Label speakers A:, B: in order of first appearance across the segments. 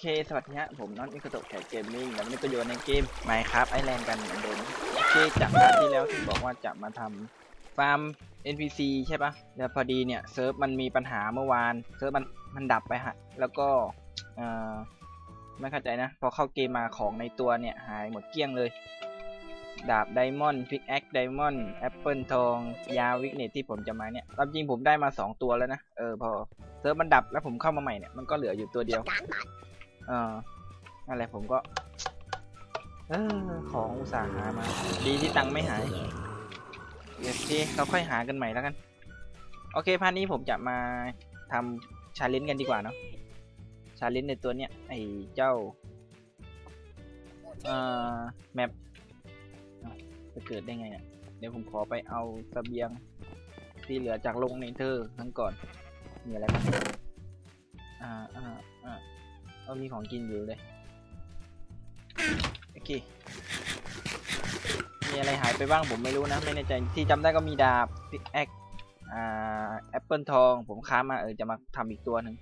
A: เค สวัสดีฮะ ผมน็อตมิคโตะแขกเกมมิ่งแล้ววันนี้ก็อยู่ในเกมไมครับไอแลนด์กันเหมือนเดิมโอเคจากคราวที่แล้วที่บอกว่าจะมาทำฟาร์ม NPC ใช่ปะแล้วพอดีเนี่ยเซิร์ฟมันมีปัญหาเมื่อวานเซิร์ฟมันมันดับไปฮะ แล้วก็เอ่อไม่เข้าใจนะ พอเข้าเกมมาของในตัวเนี่ย หายหมดเกลี้ยงเลย ดาบไดมอนด์พิกแอคไดมอนด์แอปเปิลทอง ยาวิกเนตที่ผมจะมาเนี่ยตามจริงผมได้มา 2 ตัวแล้วนะ เออพอเซิร์ฟมันดับแล้วผมเข้ามาใหม่เนี่ยมันก็เหลืออยู่ตัวเดียว เอออะไรผมก็ เออของอุตส่าห์หามา ดีที่ตังค์ไม่หายโอเคเราค่อยหากันใหม่แล้วกัน โอเคพาร์ทนี้ผมจะมาทำชาเลนจ์กันดีกว่าเนาะ ชาเลนจ์ในตัวเนี้ยไอ้เจ้า เอ่อแมปจะเกิดได้ไงเนี่ย เดี๋ยวผมขอไปเอาเสบียงที่เหลือจากลงในเธอทั้งก่อน มีอะไรบ้างอ่าอ่าอ่า เอามีของกินอยู่เลย โอเค มีอะไรหายไปบ้างผมไม่รู้นะ ไม่แน่ใจ ที่จำได้ก็มีดาบพิกแอคอ่าแอปเปิลทอง ผมค้ามาเออจะมาทำอีกตัวหนึ่ง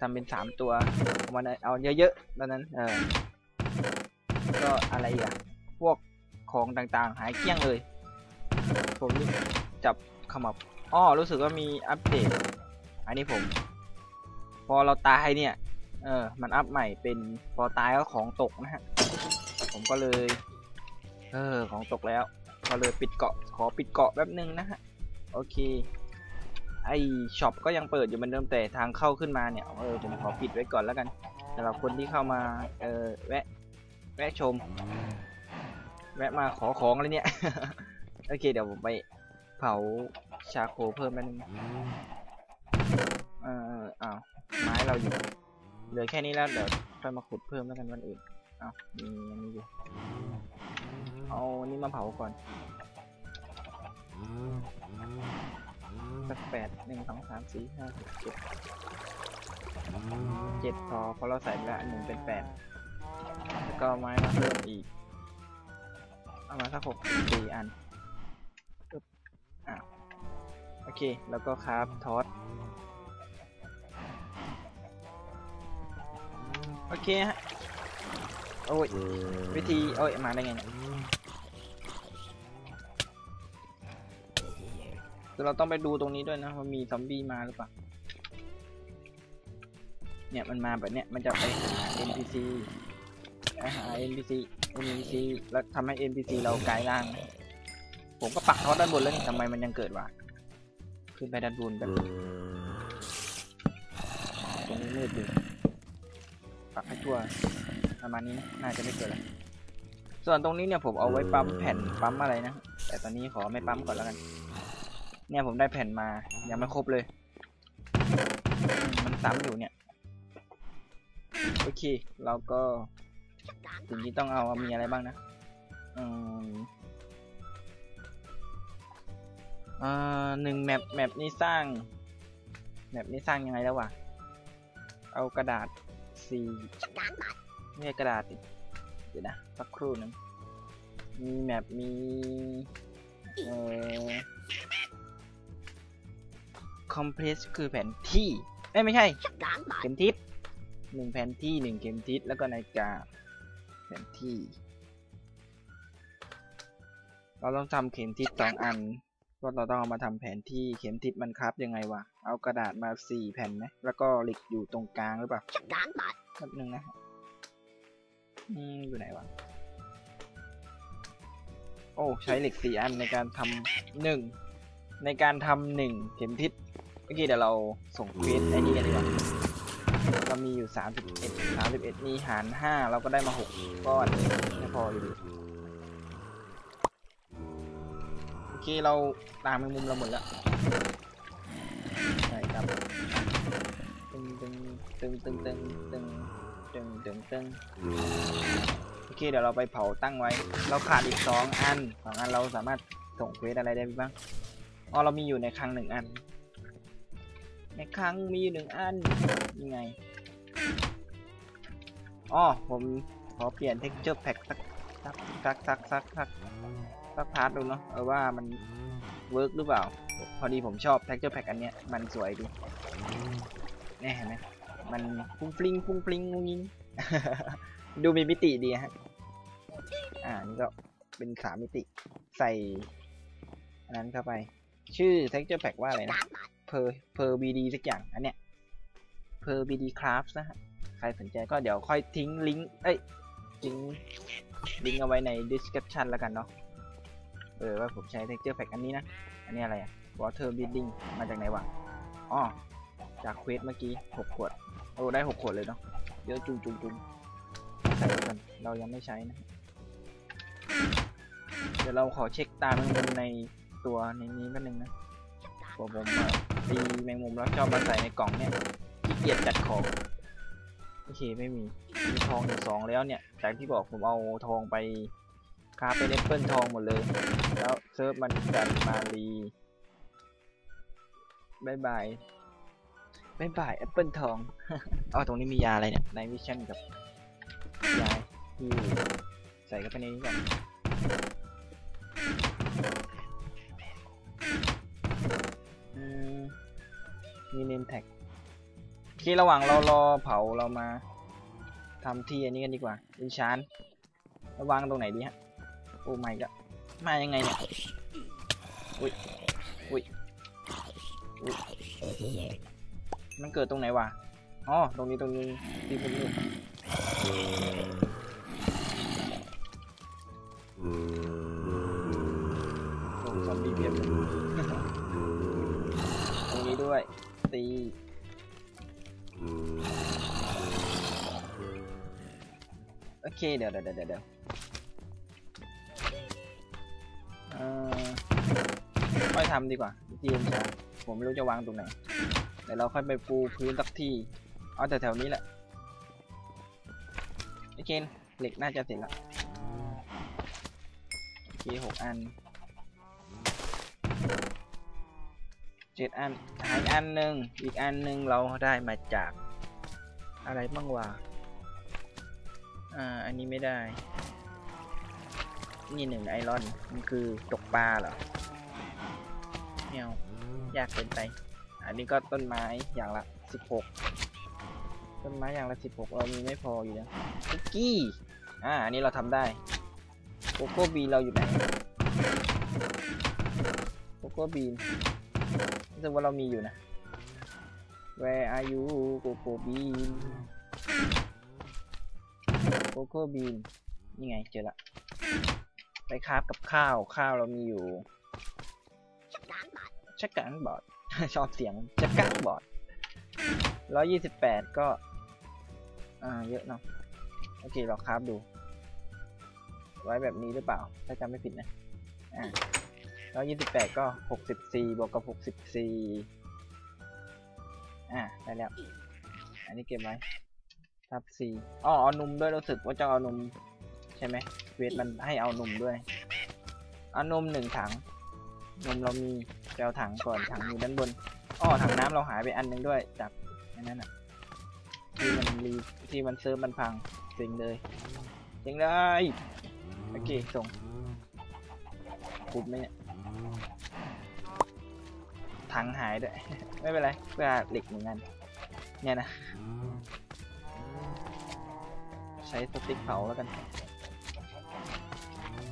A: ทำเป็นสามตัวเอามาเอาเยอะๆตอนนั้น เออก็อะไรอีกอะพวกของต่างๆ หายเกลี้ยงเลย ผมจับขมับอ้อรู้สึกว่ามีอัปเดต อันนี้ผม พอเราตายเนี่ย เออ มันอัพใหม่เป็นพอตายก็ของตกนะฮะ ผมก็เลย เออ ของตกแล้ว ก็เลยปิดเกาะ ขอปิดเกาะแป๊บนึงนะฮะ โอเค ไอช็อปก็ยังเปิดอยู่เหมือนเดิมแต่ทางเข้าขึ้นมาเนี่ย เออ ผมขอปิดไว้ก่อนแล้วกันสำหรับคนที่เข้ามา เออ แวะ แวะชม แวะมาขอของอะไรเนี่ย โอเค เดี๋ยวผมไปเผาชาโคเพิ่มแป๊บนึงเอออ้าวไม้เราอยู่ เหลือแค่นี้แล้วเดี๋ยวค่อยมาขุดเพิ่มแล้วกันวันอื่นเอามีอันนี้อยู่เอานี่มาเผาก่อนสักแปดหนึ่งสองสามสี่ห้าหกเจ็ดเจ็ดพอเพราะเราใส่ไปล้วอันหนึ่งเป็นแปดแล้วก็ไม้มาเพิ่มอีก เอามาสักหกสี่อันปึ๊บอ้าวโอเค แล้วก็คราฟทอส โอเคฮะ โอ้ย วิธี โอ้ย มาได้ไงเนี่ยคือเราต้องไปดูตรงนี้ด้วยนะว่ามีซอมบี้มาหรือเปล่า เนี่ยมันมาแบบเนี้ยมันจะไปหา NPC ไปหา NPC NPC แล้วทำให้ NPC เรากลายร่าง ผมก็ปักเขาด้านบนแล้วนี่ทำไมมันยังเกิดวะขึ้นไปด้านบนแบบตรงนี้มืดอยู่ ปักให้ทั่วประมาณนี้นะน่าจะไม่เกิดแล้วส่วนตรงนี้เนี่ยผมเอาไว้ปั๊มแผ่นปั๊มอะไรนะ แต่ตอนนี้ขอไม่ปั๊มก่อนแล้วกัน เนี่ยผมได้แผ่นมายังไม่ครบเลย มันซ้ำอยู่เนี่ย โอเค เราก็สิ่งที่ต้องเอามีอะไรบ้างนะอืมอ่าหนึ่งแมปแมปนี้สร้างแมปนี้สร้างยังไงแล้ววะ เอากระดาษ สี่ไม่กระดาษดิเดี๋ยวนะสักครู่นึงมีแมปมีเอ่อคอมเพรสคือแผนที่เอ้ยไม่ใช่เข็มทิศหนึ่งแผนที่หนึ่งเข็มทิศแล้วก็นาฬิกาแผนที่ เราต้องทำเข็มทิศสองอัน ก็เราต้องเอามาทำแผนที่เข็มทิศมันครับยังไงวะ เอากระดาษมาสี่แผ่นไหมแล้วก็เหล็กอยู่ตรงกลางหรือเปล่าแป๊บนึงนะอืมอยู่ไหนวะ โอ้ใช้เหล็กสี่อันในการทำหนึ่งในการทำหนึ่งเข็มทิศเมื่อกี้เดี๋ยวเราส่งเควสไอ้นี่กันดีกว่าเรามีอยู่สามสิบเอ็ดสามสิบเอ็ดมีหารห้าเราก็ได้มาหกก้อนไม่พออยู่ อเคเราตามไปมุมเราหมดแล้วใช่ครับตึงตึงตึงตึงตึงตึงตึงตึงตึงโอเคเดี๋ยวเราไปเผาตั้งไว้ เราขาดอีกสองอันสองอันเราสามารถส่งเควสอะไรได้บ้างอ๋อเรามีอยู่ในคลังหนึ่งอัน ในคลังมีอยู่หนึ่งอันยังไงอ๋อผมขอเปลี่ยน texture pack สัก สักสักสักสักสักสักพาร์ทดูเนาะเออว่ามันเวิร์กหรือเปล่า พอดีผมชอบ texture pack อันเนี้ยมันสวยดีนี่เห็นไหมมันฟุ้งฟลิงฟุ้งฟลิงงุ้งยิงดูมีมิติดีฮะอ่านี่ก็เป็นสามมิติใส่อันนั้นเข้าไป ชื่อ texture pack ว่าอะไรนะ per per bd สักอย่าง อันเนี้ย per bd crafts นะฮะ ใครสนใจก็เดี๋ยวค่อยทิ้งลิงก์ เอ้ยทิ้ง ลิงก์เอาไว้ใน description แล้วกันเนาะ เออว่าผมใช้ texture pack อันนี้นะ อันนี้อะไรอะ water breathing มาจากไหนวะ อ๋อ จากเควสเมื่อกี้หกขวด โอ้ ได้หกขวดเลยเนาะ เยอะจุงจุงจุงใส่ก่อนเรายังไม่ใช้นะ เดี๋ยวเราขอเช็คตามแมงมุมในตัวในนี้แป๊บนึงนะผมผมอตีแมงมุมแล้วชอบมาใส่ในกล่องเนี่ยขี้เกียจจัดของโอ เคไม่มีมีทองอยู่สองแล้วเนี่ยจากที่บอกผมเอาทองไปคาฟเป็นแอปเปิลทองหมดเลย แล้วเซิร์ฟมันดันมารีบายบายบายบายแอปเปิลทองอ๋อตรงนี้มียาอะไรเนี่ยไนวิชั่นกับยาที่ใส่เข้าไปในนี้ก่อนมมีเนมแท็ก ที่ระหว่างเรารอเผาเรามาทำที่อันนี้กันดีกว่าดิชานระวางตรงไหนดีฮะโอ้ไม่ก็มายังไงเนี่ยอุ้ยอุ้ยอุ้ยมันเกิดตรงไหนวะอ๋อตรงนี้ตรงนี้ที่เป็นนี่โอ้ซอมบี้เพียบตรงนี้ด้วยตี เคเดี๋ยวเดี๋ยวเดี๋ยวเดี๋ยวอ่อค่อยทำดีกว่าทีมผมไม่รู้จะวางตรงไหนเดี๋ยวเราค่อยไปปูพื้นสักทีเอาแต่แถวนี้แหละโอเคเหล็กน่าจะเสร็จล้วโอเคหกอันเจ็ดอันหายอันหนึ่งอีกอันหนึ่งเราได้มาจาก อะไรบ้างวะ อ่า อันนี้ไม่ได้ นี่หนึ่งไอรอน มันคือตกปลาเหรอไม่เอยากเกินไป อันนี้ก็ต้นไม้อย่างละสิบหกต้นไม้อย่างละสิบหกเรามีไม่พออยู่นะคุกกี้ อ่า อันนี้เราทำได้โกโก้บีนเราอยู่ไหนโกโก้บีนรู้สึกว่าเรามีอยู่นะ Where are you โกโก้บีน โกโก้บีนนี่ไงเจอละไปคราฟกับข้าวข้าวเรามีอยู่ชักกันบอดชอบเสียงชักกันบอดร้อยยี่สิบแปดก็ อ่าเยอะเนาะโอเคเราคราฟดู ไว้แบบนี้หรือเปล่า ถ้าจำไม่ผิดนะอ่าร้อยยี่สิบแปดก็หกสิบสี่บวกกับหกสิบสี่อ่าได้แล้ว อันนี้เก็บไว้ ทับสี่อ๋อเอานมด้วยรู้สึกว่าจะเอานมใช่ไหมเวทมันให้เอานมด้วยเอานมหนึ่งถัง นมเรามีแปลถังก่อนถังอยู่ด้านบนอ๋อถังน้ำเราหายไปอันหนึงด้วยจากอันนั้นอะที่มันรีที่มันเซิร์ฟมันพังเจ๋งเลยเจ๋งเลยโอเคส่งคุบไหมเนี่ยถังหายด้วย ไม่เป็นไรเพื่อเหล็กเหมือนกันเนี่ยนะ ช้สติ๊กเผาแล้วกัน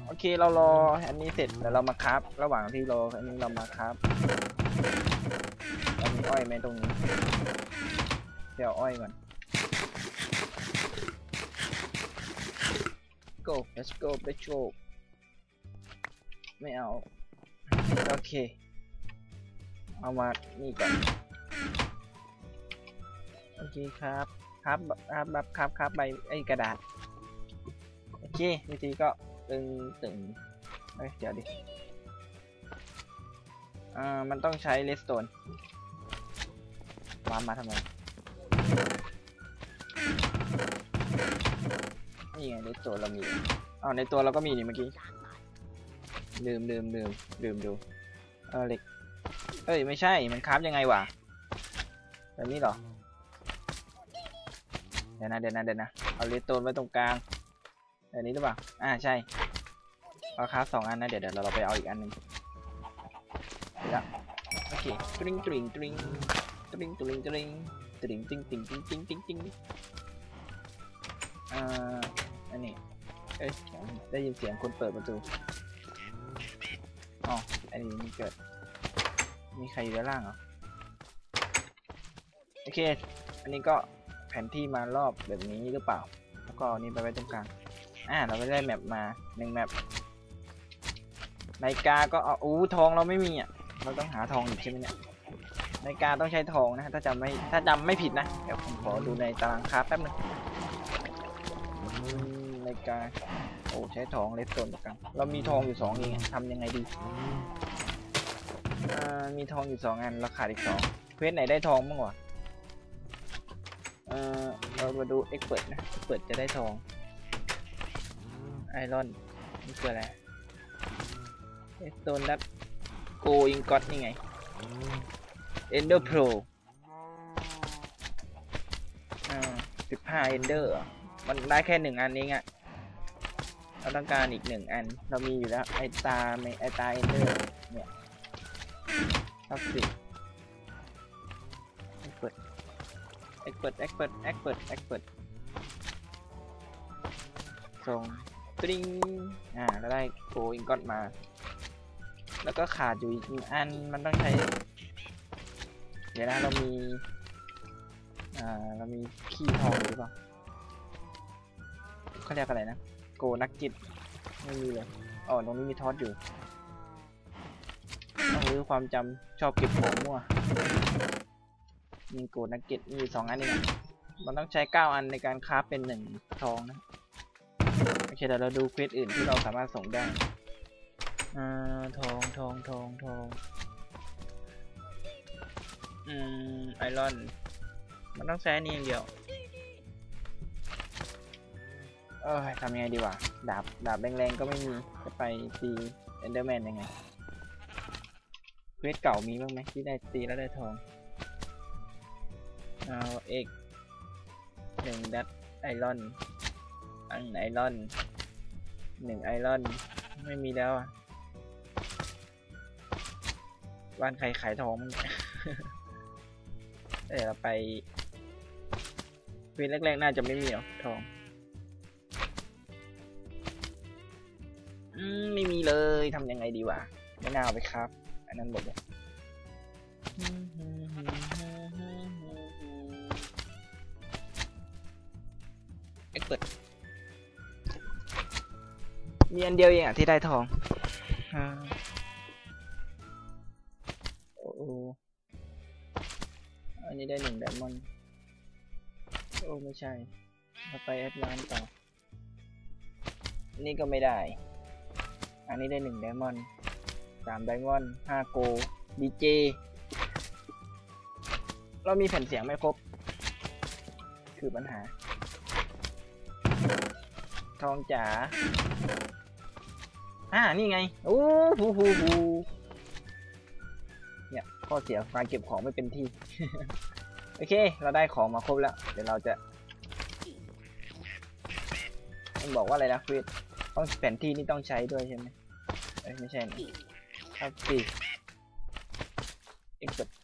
A: โอเคเรารออันนี้เสร็จเดี๋ยวเรามาคราฟระหว่างที่รออันนี้เรามาคราฟเรามีอ้อยไหมตรงนี้เดี๋ยวอ้อยก่อน go let's go let's go ไม่เอา โอเค เอามานี่ก่อน โอเคครับ ครับครับแบบครับครับใบไอ้กระดาษโอเควิธีก็ตึงตึงเอ้ยเดี๋ยวดิอ่ามันต้องใช้เลสโตนวามมาทำไมนี่ไงเลสโตนเรามีอ้าวในตัวเราก็มีนี่เมื่อกี้ลืมลืมลืมลืมดูเออเหล็กเอ้ยไม่ใช่มันคราฟยังไงวะแบบนี้หรอ ดี๋ยวนะเดี๋ยวนะเดี๋ยวนะเอาเลสโตนไว้ตรงกลางแบบนี้หรือเปล่าอ่าใช่เอาคราฟสองอันนะเดี๋ยวเดี๋ยวเราไปเอาอีกอันหนึ่งเดี๋ยวโอเคตริงตริงตริงตริงตริงตริงตริงตริงตริงตริงตริงตริงตริงอ่าอันนี้เอ้ยได้ยินเสียงคนเปิดประตูอ๋ออันนี้มันเกิดมีใครอยู่ด้านล่างเหรอโอเค อันนี้ก็ แผนที่มารอบแบบนี้หรือเปล่า แล้วก็นี้ไปไว้ตรงกลาง อ่า เราไปได้แมปมาหนึ่งแมปนาฬิกาก็เอาอู้ทองเราไม่มีอะ เราต้องหาทองอีกใช่ไหมเนี่ยนาฬิกาต้องใช้ทองนะถ้าจำไม่ถ้าจำไม่ผิดนะ เดี๋ยวผมขอดูในตารางคราแป๊บนึงนาฬิกาโอ้ใช้ทองเลสโซนกัน เรามีทองอยู่สองเองทำยังไงดีอ่ามีทองอยู่สองอันเราขาดอีกสองเควสไหนได้ทองบ้างวะ เออเรามาดูเอ็กเปิดนะเปิดจะได้ทองไอรอนนี่คืออะไรเอสโตนดัตโกอิงกอตนี่ไงเอนเดอร์โปรอ่าสิบห้าเอนเดอร์มันได้แค่หนึ่งอันนี้ไงเราต้องการอีกหนึ่งอัน เรามีอยู่แล้วไอตาไอตาเอนเดอร์เนี่ยทับสิเเอ็กเปิดเอ็กเปิดเอ็กเปิดเอ็กเปิดส่งตริงอ่าแล้วได้โกอิงกอตมา แล้วก็ขาดอยู่อีกอันมันต้องใช้ เดี๋ยวนะเรามี อ่าเรามีขี้ทองหรือเปล่าเขาเรียกอะไรนะ โกนักกิจไม่มีเลยอ๋อตรงนี้มีทอดอยู่ต้องรู้ความจำชอบเก็บของมั่ว มีโกดนักเก็ตมีสองอันเองอะมันต้องใช้เก้าอันในการคราฟเป็นหนึ่งทองนะโอเคเดี๋ยวเราดูเควสอื่นที่เราสามารถส่งได้อ่าทองทองทองทองอืมไอรอน มันต้องใช้อันนี้อย่างเดียวเออทำยังไงดีวะดาบดาบแรงๆก็ไม่มีจะไปตีเอนเดอร์แมนยังไงเควสเก่ามีบ้างไหมที่ได้ตีแล้วได้ทอง เอาเอกหนึ่งดัตไอรอน อันไอรอนหนึ่งไอรอน ไม่มีแล้วอะบ้านใครขายทองเดี๋ยวเราไปเวทแรกๆ น่าจะไม่มีหรอกทอง อืม ไม่มีเลยทำยังไงดีวะ ไม่น่าเอาไปครับ อันนั้นหมดเลย เปิด มีอันเดียวเองอะที่ได้ทองอาโอ้โหอันนี้ได้หนึ่งไดมอนโอ้ไม่ใช่เราไปแอดวานต่ออนนี้ก็ไม่ได้ อันนี้ได้หนึ่งไดมอนด์สามไดมอนด์ห้าโกดีเจ เรามีแผ่นเสียงไม่ครบ คือปัญหา ทองจ๋า อ่า นี่ไง โอ้หูหูหูเนี่ยข้อเสียการเก็บของไม่เป็นที่ โอเค เราได้ของมาครบแล้ว เดี๋ยวเราจะมันบอกว่าอะไรนะควิดต้องแผนที่นี่ต้องใช้ด้วยใช่ไหมเอ้ยไม่ใช่นะครับสิเอ็กซ์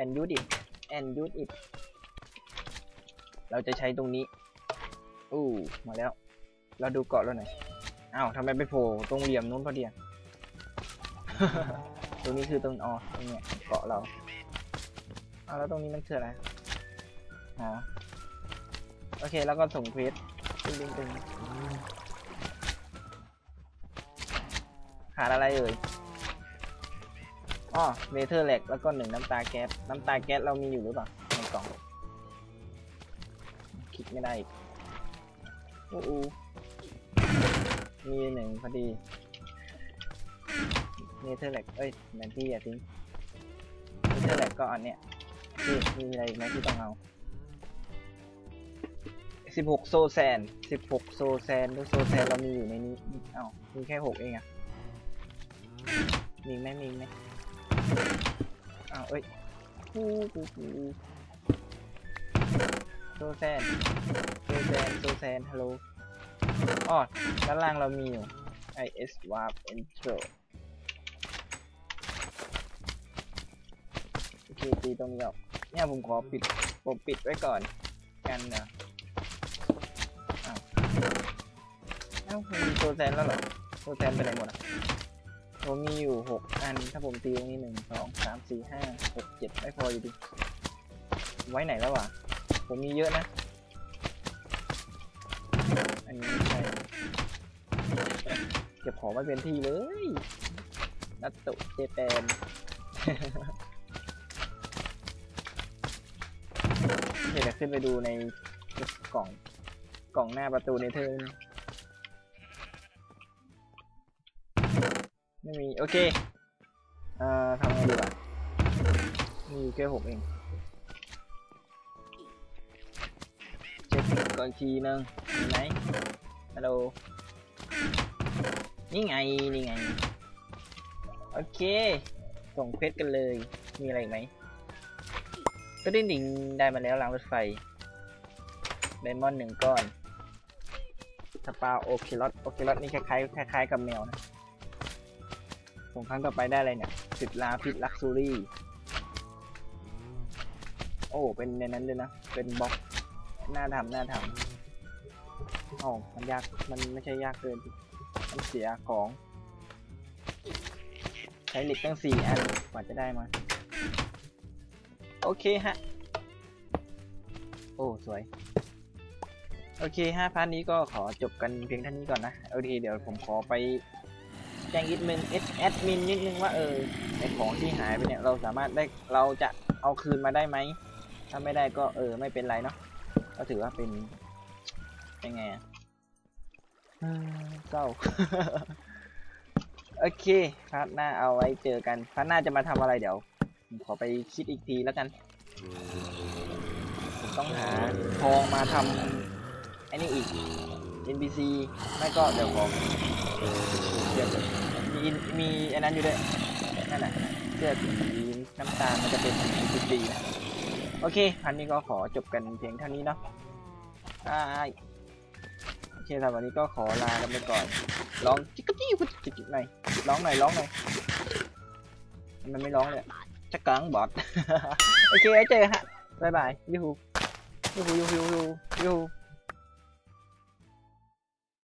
A: and use it and use it เราจะใช้ตรงนี้ อู้มาแล้ว เราดูเกาะแล้วหน่อยอ้าวทำไมไปโผล่ตรงเหลี่ยมนู้นพอดีอะตรงนี้คือตรงอ๋อตรงเนี้ยเกาะเราอ้าวแล้วตรงนี้มันคืออะไรอ๋อโอเคแล้วก็ส่งเควสตึงตึงตึงขาดอะไรเอ่ยอ๋อเวเทอร์แลกแล้วก็หนึ่งน้ำตาแก๊สน้ำตาแก๊สเรามีอยู่หรือเปล่าในกล่องคลิกไม่ได้อีก อู้อูมีหนึ่งพอดีเวเทอร์แลกเอ้ยแมนที่อย่าทิ้งเวเทอร์แลกก็อันเนี้ยที่มีอะไรอีกไหมที่ต้องเอาสิบหกโซแซนสิบหกโซแซนด้วยโซแซนเรามีอยู่ในนี้เอ้ามีแค่หกเองอะมีไหมมีไหมอ้าวเอ้ยฮู้ฮู้ฮู้โซแซน โซแซนโซแซนฮัลโหลอ๋อด้านล่างเรามีอยู่ is warp intro โอเคตีตรงนี้ออกเนี่ยผมขอปิดผมปิดไว้ก่อนกันนะอ้าวเอ้ามันมีตัวแทนแล้วเหรอตัวแทนไปไหนหมดอะผมมีอยู่หกอัน ถ้าผมตีตรงนี้หนึ่งสองสามสี่ห้าหกเจ็ดไม่พออยู่ดีไว้ไหนแล้ววะผมมีเยอะนะ อันนี้ไม่ใช่เก็บของไม่เป็นที่เลย นัตโตะเจแปนเดี๋ยวจะขึ้นไปดูในกล่องกล่องหน้าประตูในเธอร์ไม่มี โอเค เอ่อทำไงดีวะมีอยู่แค่ผมเอง ก่อนอีกทีนึงไหมฮัลโหลนี่ไงนี่ไง โอเค ส่งเพชรกันเลย มีอะไรอีกไหมก็ได้ดิ่งได้มาแล้วรางรถไฟไดมอนด์หนึ่งก้อนสปาโอเคลอตโอเคลอตนี่คล้ายๆคล้ายๆกับแมวนะส่งครั้งต่อไปได้อะไรเนี่ยสิบลาพิษลักซูรี่ โอ้ เป็นในนั้นเลยนะ เป็นบล็อก น่าทำน่าทำโอ๋อมันยาก มันไม่ใช่ยากเกิน มันเสียของ ใช้เหล็กตั้งสี่อันกว่าจะได้มา โอเคฮะ โอ้ สวย โอเคห้าพาร์ทนี้ก็ขอจบกันเพียงเท่านี้ก่อนนะ โอเค เดี๋ยวผมขอไปแจ้งอิดมินแอดมินนิดนึงว่าเออไอของที่หายไปเนี่ยเราสามารถได้เราจะเอาคืนมาได้ไหม ถ้าไม่ได้ก็เออไม่เป็นไรเนาะ ก็ถือว่าเป็นยังไงอะเศร้าโอเคพาร์ทหน้าเอาไว้เจอกันพาร์ทหน้าจะมาทำอะไรเดี๋ยวขอไปคิดอีกทีแล้วกัน ต้องหาทองมาทำไอ้นี่อีก NPC ไม่ก็เดี๋ยวขอเดี๋ยวมีมีอ้นั้นอยู่ด้วยนั่นแหละเสื้อสีน้ำตาลมันจะเป็น NPC นะ โอเคพันนี้ก็ขอจบกันเพียงเท่านี้เนาะบายโอเคสำหรับวันนี้ก็ขอลากันไปก่อนร้องจิกกจี้กจิ๊กจิกหน่อยร้องหน่อยร้องหน่อยมันไม่ร้องเลยอะจะกังบอดโอเคไว้เจอฮะบายบายยูฮูยูฮูยูฮูยูฮูยูฮู